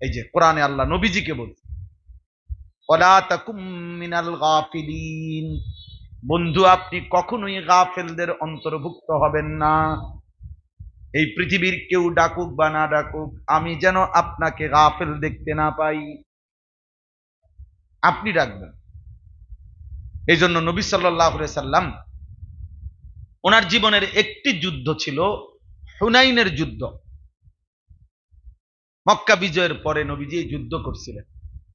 এই যে কোরআনে আল্লাহ নবীজিকে বলছে ওয়ালা তাকুম মিনাল গাফিলিন। বন্ধু, আপনি কখনোই গাফেলদের অন্তর্ভুক্ত হবেন না। এই পৃথিবীর কেউ ডাকুক বা না ডাকুক, আমি যেন আপনাকে গাফেল দেখতে না পাই। আপনি ডাকবেন। এই জন্য নবী সাল্লাহ সাল্লাম ওনার জীবনের একটি যুদ্ধ ছিল হুনাইনের যুদ্ধ। মক্কা বিজয়ের পরে নবীজি যুদ্ধ করছিলেন।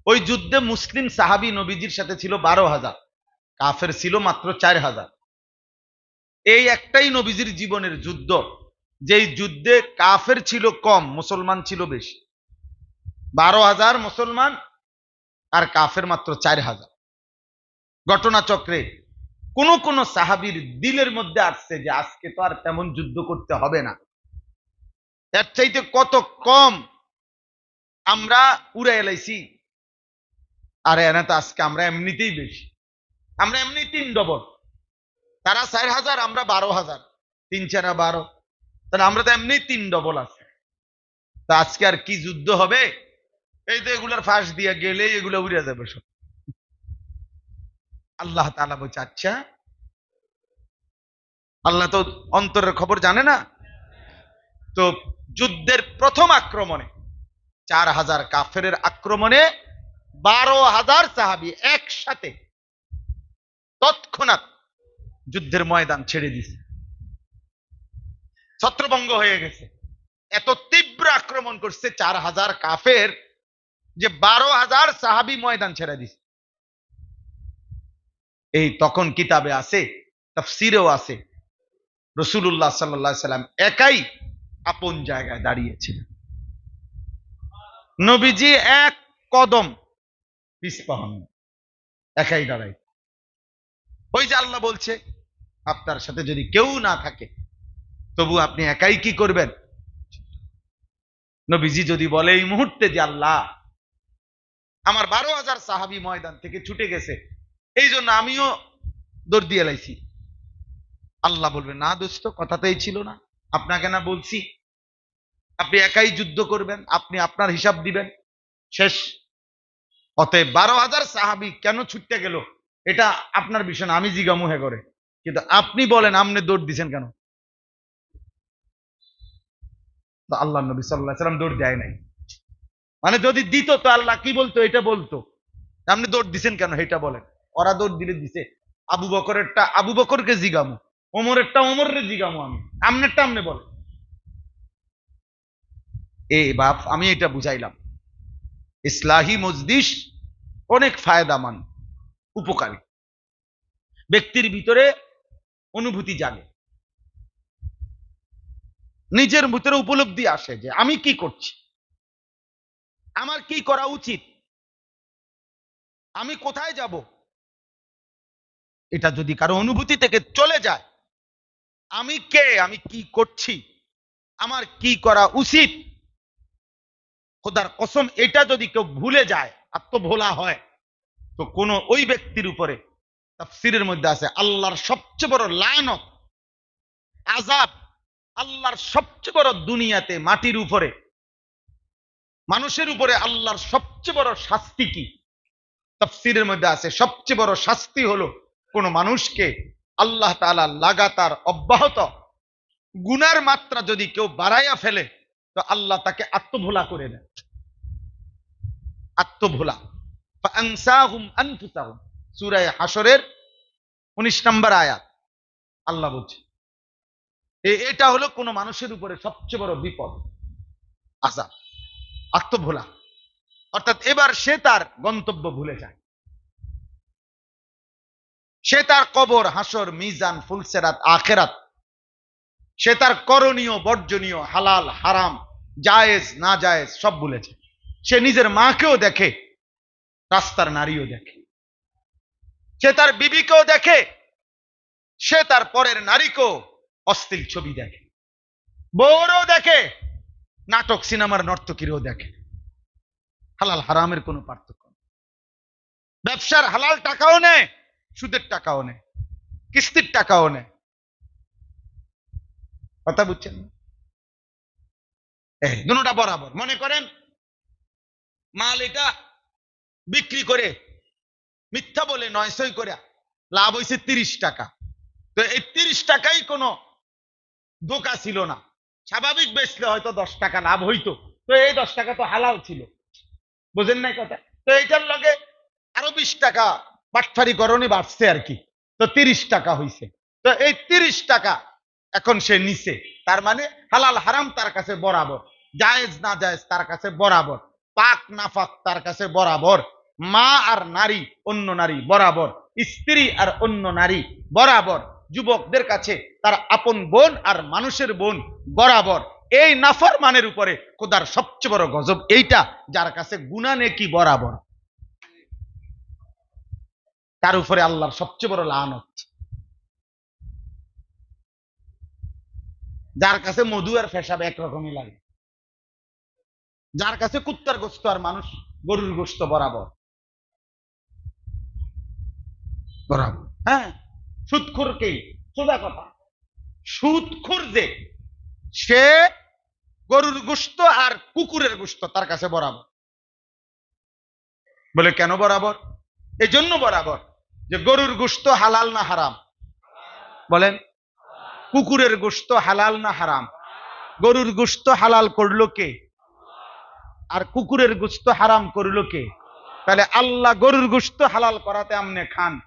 ওই যুদ্ধে মুসলিম সাহাবি নবীজির সাথে ছিল বারো হাজার, কাফের ছিল মাত্র চার হাজার। এই একটাই নবীজির জীবনের যুদ্ধ, যেই যুদ্ধে কাফের ছিল কম, মুসলমান ছিল বেশি। বারো হাজার মুসলমান আর কাফের মাত্র চার হাজার। ঘটনাচক্রে কোন কোন সাহাবির দিলের মধ্যে আসছে যে আজকে তো আর তেমন যুদ্ধ করতে হবে না। এর চাইতে কত কম আমরা উড়ে এলাইছি। আর এনে তো আজকে আমরা এমনিতেই বেশি। আমরা এমনি তিন ডবল। তারা চার হাজার, আমরা বারো হাজার। তিন, চারা, বারো। তাহলে আমরা তো এমনি তিন ডবল আছে। তা আজকে আর কি যুদ্ধ হবে? এই তো এগুলার ফাঁস দিয়ে গেলে এগুলো উড়ে যাবে সব। আল্লাহ তালা বলছে আচ্ছা। আল্লাহ তো অন্তরের খবর জানে না? তো যুদ্ধের প্রথম আক্রমণে চার হাজার কাফের আক্রমণে বারো হাজার সাহাবি একসাথে তৎক্ষণাৎ যুদ্ধের ময়দান ছেড়ে দিছে। ছত্রভঙ্গ হয়ে গেছে। এত তীব্র আক্রমণ করছে চার হাজার কাফের যে বারো হাজার সাহাবি ময়দান ছেড়ে দিছে। এই তখন কিতাবে আছে, তফসিরেও আছে রসুল্লাহ সাল্লাহ সাল্লাম একাই আপন জায়গায় দাঁড়িয়েছিলেন। নবীজি এক কদম পিসপাহন একাই দাঁড়াই ওই যে আল্লাহ বলছে, আপনার সাথে যদি কেউ না থাকে, তবু আপনি একাই কি করবেন? নবীজি যদি বলে এই মুহূর্তে যে আল্লাহ, আমার বারো হাজার সাহাবি ময়দান থেকে ছুটে গেছে, এই জন্য আমিও দৌড় দিয়ে আল্লাহ বলবে, না দোস্ত, কথাতেই ছিল না। আপনাকে না বলছি আপনি একাই যুদ্ধ করবেন, আপনি আপনার হিসাব দিবেন। শেষ। অতএব বারো হাজার সাহাবি কেন ছুটতে গেল? এটা আপনার বিষয় না, আমি জিগামু হে করে। কিন্তু আপনি বলেন আপনি দৌড় দিছেন কেন? আল্লাহ নবী সাল্লাহ সাল্লাম দৌড় দেয় নাই। মানে যদি দিত, তো আল্লাহ কি বলতো? এটা বলতো। আপনি দৌড় দিছেন কেন? এটা বলেন। ওরা দৌড় দিলে দিছে। আবু বকরেরটা, আবু বকরকে জিগামু। ওমরেরটা ওমরের জিগামু আমি। আমনেরটা আমনে বলে এ বাপ, আমি এটা বুঝাইলাম। ইসলাহি মজদিস অনেক ফায়দামান, উপকারী। ব্যক্তির ভিতরে অনুভূতি জাগে। নিজের ভিতরে উপলব্ধি আসে যে, আমি কি করছি? আমার কি করা উচিত? আমি কোথায় যাব? এটা যদি কারও অনুভূতি থেকে চলে যায়, আমি কে? আমি কি করছি? আমার কি করা উচিত? খোদার কসম, এটা যদি কেউ ভুলে যায়, আত্মভোলা হয়, তো কোন ওই ব্যক্তির উপরে তাফসিরের মধ্যে আছে, আল্লাহর সবচেয়ে বড় লায়নত আজাব আল্লাহর সবচেয়ে বড় দুনিয়াতে মাটির উপরে, মানুষের উপরে আল্লাহর সবচেয়ে বড় শাস্তি কি? তাফসিরের মধ্যে আছে, সবচেয়ে বড় শাস্তি হলো কোন মানুষকে আল্লাহ তাআলা লাগাতার অব্যাহত, গুনার মাত্রা যদি কেউ বাড়াইয়া ফেলে তো আল্লাহ তাকে আত্মভোলা করে দেয় আত্মভোলা। ফাআনসাহুম আনফুসাহুম। সূরা হাসরের 19 নম্বর আয়াত। আল্লাহ বলছে এটা হলো কোন মানুষের উপরে সবচেয়ে বড় বিপদ আশা আত্মভোলা। অর্থাৎ এবার সে তার গন্তব্য ভুলে যায়। সে তার কবর হাসর মিজান, ফুলসেরাত, আখেরাত সে তার করণীয়, বর্জনীয়, হালাল, হারাম, জায়েজ না জায়েজ সব ভুলেছে সে নিজের মাকেও দেখে, রাস্তার নারীও দেখে। সে তার বিবিকেও দেখে, সে তার পরের নারীকেও অশ্লীল ছবি দেখে। বউরও দেখে, নাটক সিনেমার নর্তকীরও দেখে। হালাল হারামের কোনো পার্থক্য ব্যবসার হালাল টাকাও নেয়, সুদের টাকাও নেয়, কিস্তির টাকাও নেয়। কথা বুঝছেন? দুটা বরাবর। মনে করেন মাল এটা বিক্রি করে মিথ্যা বলে নয়শই করে, লাভ হয়েছে তিরিশ টাকা। তো এই তিরিশ টাকাই কোনো দোকা ছিল না। স্বাভাবিক বেচলে হয়তো দশ টাকা লাভ হইতো। তো এই দশ টাকা তো হালাল ছিল। বুঝেন নাই কথা? তো এইটার লগে আরও বিশ টাকা বাটফারি করণই বাড়ছে আর কি। তো তিরিশ টাকা হইছে। তো এই তিরিশ টাকা এখন সে নিছে। তার মানে হালাল হারাম তার কাছে বরাবর। জায়েজ না জায়েজ তার কাছে বরাবর। পাক নাফাক তার কাছে বরাবর। মা আর নারী অন্য নারী বরাবর। স্ত্রী আর অন্য নারী বরাবর। যুবকদের কাছে তার আপন বোন আর মানুষের বোন বরাবর। এই নাফর মানের উপরে খোদার সবচেয়ে বড় গজব এইটা, যার কাছে গুণা নেকি বরাবর। তার উপরে আল্লাহর সবচেয়ে বড় লানত। যার কাছে মধু আর ফেসাব একরকমই লাগে। যার কাছে কুত্তার গোস্ত আর মানুষ গরুর গোস্ত বরাবর। বরাবর। হ্যাঁ? সুদখোরকেই সোজা কথা। সুদখোর যে, সে গরুর গোস্ত আর কুকুরের গোস্ত তার কাছে বরাবর। বলে কেন বরাবর? এই জন্য বরাবর যে গরুর গোস্ত হালাল না হারাম। বলেন কুকুরের গোস্ত হালাল না হারাম? গরুর গোস্ত হালাল করল কে? আর কুকুরের গোস্ত হারাম করল কে? তাহলে আল্লাহ গরুর গোস্ত হালাল করাতে আমনে খান।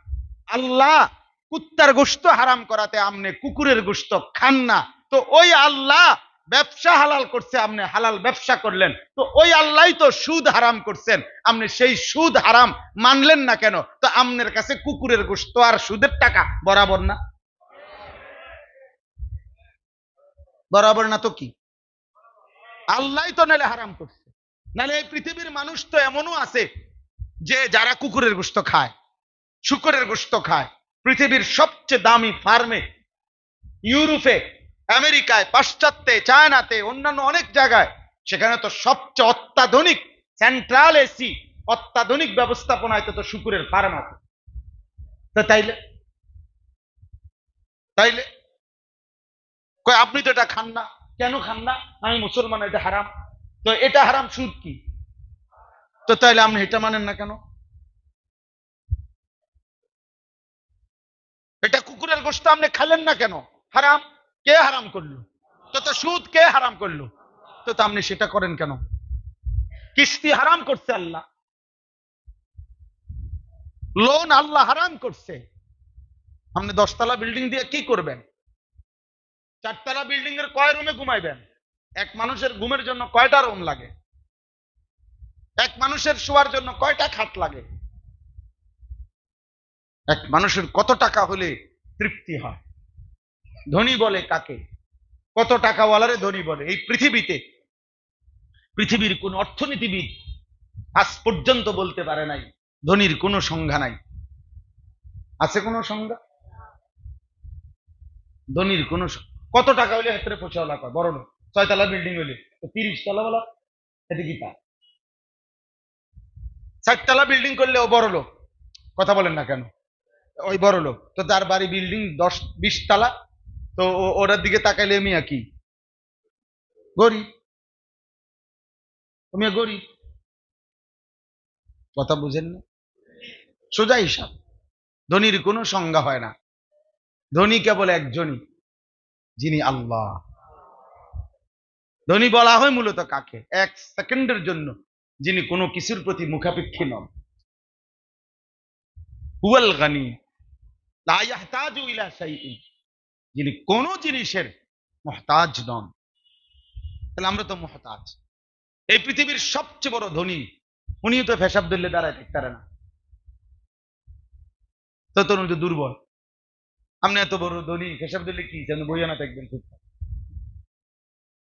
আল্লাহ কুত্তার গোস্ত হারাম করাতে আমনে কুকুরের গোস্ত খান না। তো ওই আল্লাহ ব্যবসা হালাল করছে আপনি হালাল ব্যবসা করলেন। তো ওই আল্লাহ তো সুদ হারাম করছেন। আপনি সেই সুদ হারাম মানলেন না কেন? তো আমনের কাছে কুকুরের গোস্ত আর সুদের টাকা বরাবর না। বরাবর না তো কি? আল্লাহ তো নালে হারাম করছে। নালে এই পৃথিবীর মানুষ তো এমনও আছে যে যারা কুকুরের গোস্ত খায়, শুকরের গোস্ত খায়, পৃথিবীর সবচেয়ে দামি ফার্মে, ইউরোপে, আমেরিকায়, পাশ্চাত্যে, চায়নাতে, অন্যান্য অনেক জায়গায়, সেখানে তো সবচেয়ে অত্যাধুনিক সেন্ট্রাল এসি অত্যাধুনিক ব্যবস্থাপনায় তো শুকুরের ফার্ম আছে। তাইলে তাইলে আপনি তো এটা খান না। কেন খান না? আমি মুসলমান, এটা হারাম। তো এটা হারাম সুদ কি? তো তাইলে আপনি এটা মানেন না কেন? এটা কুকুরের গোস্ত আপনি খালেন না কেন? হারাম? কে হারাম করল? তো তো সুদ কে হারাম করল? তো তো আপনি সেটা করেন কেন? কিস্তি হারাম করছে আল্লাহ। লোন আল্লাহ হারাম করছে। আপনি দশতলা বিল্ডিং দিয়ে কি করবেন? চারতলা বিল্ডিং এর কয় রুমে ঘুমাইবেন? এক মানুষের ঘুমের জন্য কয়টা রুম লাগে? এক মানুষের শোয়ার জন্য কয়টা খাট লাগে? এক মানুষের কত টাকা হলে তৃপ্তি হয়? ধনী বলে কাকে? কত টাকাওয়ালারে ধনী বলে? এই পৃথিবীতে পৃথিবীর কোন অর্থনীতিবিদ আজ পর্যন্ত বলতে পারে নাই, ধনীর কোনো সংজ্ঞা নাই। আছে কোনো সংজ্ঞা? ধনীর কোন কত টাকা হলে হাতের পৌঁছাওয়ালা কয় বড় লোক। ছয়তলা বিল্ডিং হলে তো তিরিশ তলা বলা এতে কি তা? ষাটতলা বিল্ডিং করলে ও বড় লোক। কথা বলেন না কেন? ওই বড় লোক। তো তার বাড়ি বিল্ডিং দশ বিশ তালা তো ও- ওটার দিকে তাকাইলে মিয়া কি? গরিব। মিয়া গরিব। কথা বুঝেন না? সোজা হিসাব। ধনীর কোনো সংজ্ঞা হয় না। ধনী কেবল একজনই। যিনি আল্লাহ। ধনী বলা হয় মূলত কাকে? এক সেকেন্ডের জন্য যিনি কোনো কিছুর প্রতি মুখাপেক্ষী নন। হুয়াল গানি, লা ইলা শাইইন। যিনি কোন জিনিসের মহতাজ নন। তাহলে আমরা তো মহতাজ। এই পৃথিবীর সবচেয়ে বড় ধনী, উনিও তো ফেসাব ধরলে দাঁড়ায় থাকতে পারে না। তো তোর তো দুর্বল। আপনি এত বড় ধনী ফেসাব ধরলে কি যেন বইয়া না থাকবেন খুব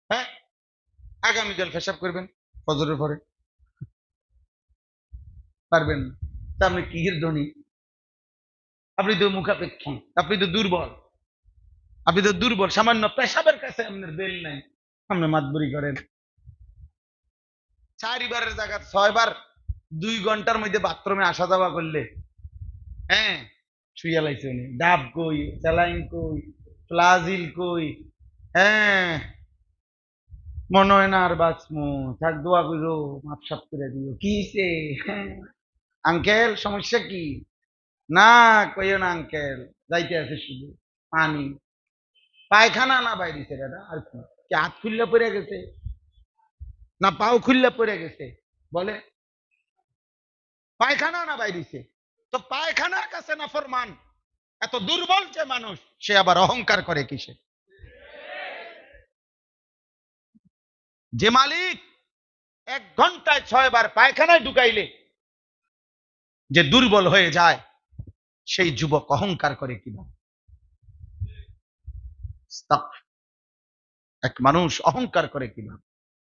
হ্যাঁ? আগামীকাল ফেসাব করবেন ফজরের পরে। পারবেন তা আপনি কিহের ধনী? আপনি তো মুখাপেক্ষী, আপনি তো দুর্বল। আপনি তো দুর্বল, সামান্য পেশাবের কাছে আপনার বেল নাই। আপনি মাতবুরি করেন। চারিবারের জায়গা ছয়বার দুই ঘণ্টার মধ্যে বাথরুমে আসা যাওয়া করলে হ্যাঁ? উনি। ডাব কই, স্যালাইন কই কই হ্যাঁ। মনে হয় না আর দোয়া করো দিও। কি সে আঙ্কেল, সমস্যা কি? না, কইও না আঙ্কেল, যাইতে আছে শুধু। পানি। পায়খানা না বাইরেছে দাদা, আর কি হাত খুললে পড়ে গেছে? না পাও খুললে পড়ে গেছে? বলে। পায়খানা না বাইরেছে? তো পায়খানার কাছে না ফরমান? এত দুর্বল যে মানুষ, সে আবার অহংকার করে কিসে? যে মালিক এক ঘন্টায় ছয় বার পায়খানায় ঢুকাইলে যে দুর্বল হয়ে যায়, সেই যুবক অহংকার করে কিনা? এক মানুষ অহংকার করে কিনা?